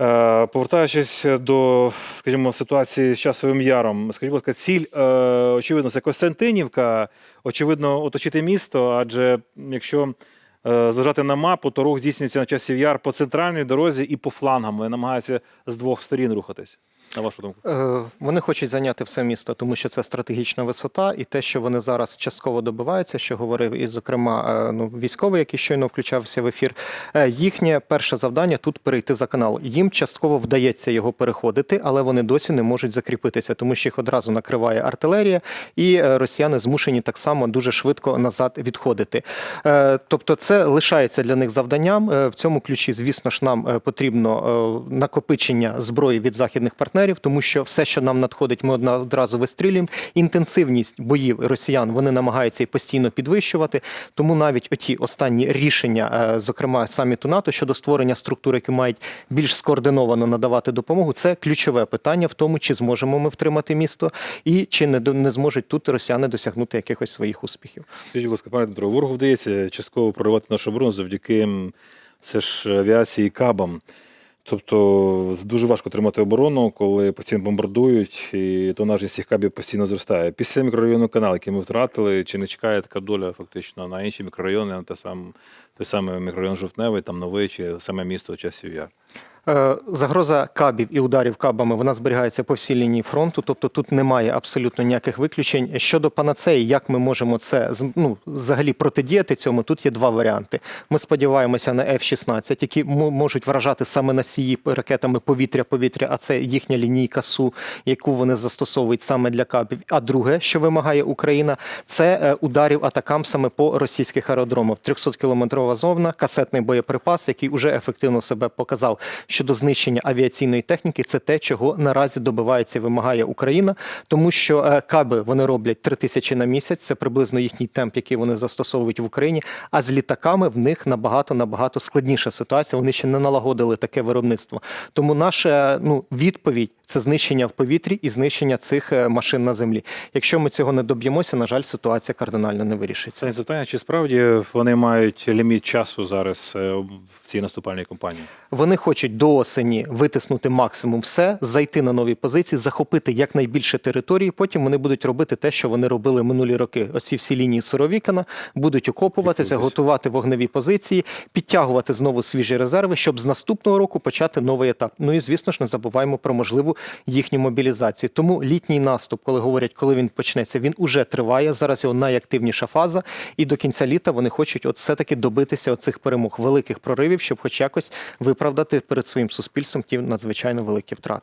Е, Повертаючись до, скажімо, ситуації з часовим яром, скажіть, будь ласка, ціль, е, очевидно, це Костянтинівка, очевидно, оточити місто, адже якщо зважати на мапу, то рух здійснюється на часів яр по центральній дорозі і по флангам. Вони намагаються з двох сторін рухатись. На вашу думку? Е, Вони хочуть зайняти все місто, тому що це стратегічна висота, і те, що вони зараз частково добиваються, що говорив і, зокрема, е, ну, військовий, який щойно включався в ефір. е, Їхнє перше завдання тут перейти за канал. Їм частково вдається його переходити, але вони досі не можуть закріпитися, тому що їх одразу накриває артилерія, і е, росіяни змушені так само дуже швидко назад відходити. Е, Тобто, це лишається для них завданням. Е, В цьому ключі, звісно ж, нам е, потрібно е, накопичення зброї від західних партнерів, тому що все, що нам надходить, ми одразу вистрілюємо. Інтенсивність боїв росіян вони намагаються і постійно підвищувати. Тому навіть оті останні рішення, зокрема саміту НАТО щодо створення структур, які мають більш скоординовано надавати допомогу, це ключове питання в тому, чи зможемо ми втримати місто, і чи не не зможуть тут росіяни досягнути якихось своїх успіхів. Скажіть, будь ласка, пане Дмитро, ворогу вдається частково проривати нашу оборону завдяки все ж авіації і кабам. Тобто дуже важко тримати оборону, коли постійно бомбардують, і тонажність цих кабів постійно зростає. Після мікрорайону канал, який ми втратили, чи не чекає така доля фактично на інші мікрорайони, на той самий мікрорайон Жовтневий, там новий, чи саме місто часів яр. Е, Загроза кабів і ударів кабами вона зберігається по всій лінії фронту, тобто тут немає абсолютно ніяких виключень. Щодо панацеї, як ми можемо це ну, взагалі протидіяти цьому? Тут є два варіанти. Ми сподіваємося на F-16, які можуть вражати саме носії ракетами повітря-повітря, а це їхня лінійка СУ, яку вони застосовують саме для кабів. А друге, що вимагає Україна, це е, ударів атакам саме по російських аеродромах. 300-кілометрова зона, касетний боєприпас, який вже ефективно себе показав щодо знищення авіаційної техніки. Це те, чого наразі добивається і вимагає Україна, тому що е, каби вони роблять 3 тисячі на місяць. Це приблизно їхній темп, який вони застосовують в Україні. А з літаками в них набагато набагато складніша ситуація. Вони ще не налагодили таке виробництво. Тому наша ну відповідь. Це знищення в повітрі і знищення цих е, машин на землі. Якщо ми цього не доб'ємося, на жаль, ситуація кардинально не вирішиться. Це запитання, чи справді вони мають ліміт часу зараз е, в цій наступальній кампанії? Вони хочуть до осені витиснути максимум все, зайти на нові позиції, захопити якнайбільше території. Потім вони будуть робити те, що вони робили минулі роки. Оці всі лінії Суровікана будуть окопуватися, Окопуватися. готувати вогневі позиції, підтягувати знову свіжі резерви, щоб з наступного року почати новий етап. Ну і звісно ж не забуваємо про можливу їхню мобілізацію. Тому літній наступ, коли говорять, коли він почнеться, він уже триває. Зараз його найактивніша фаза, і до кінця літа вони хочуть от все таки добитися оцих перемог, великих проривів, щоб хоч якось виправдати перед своїм суспільством ті надзвичайно великі втрати.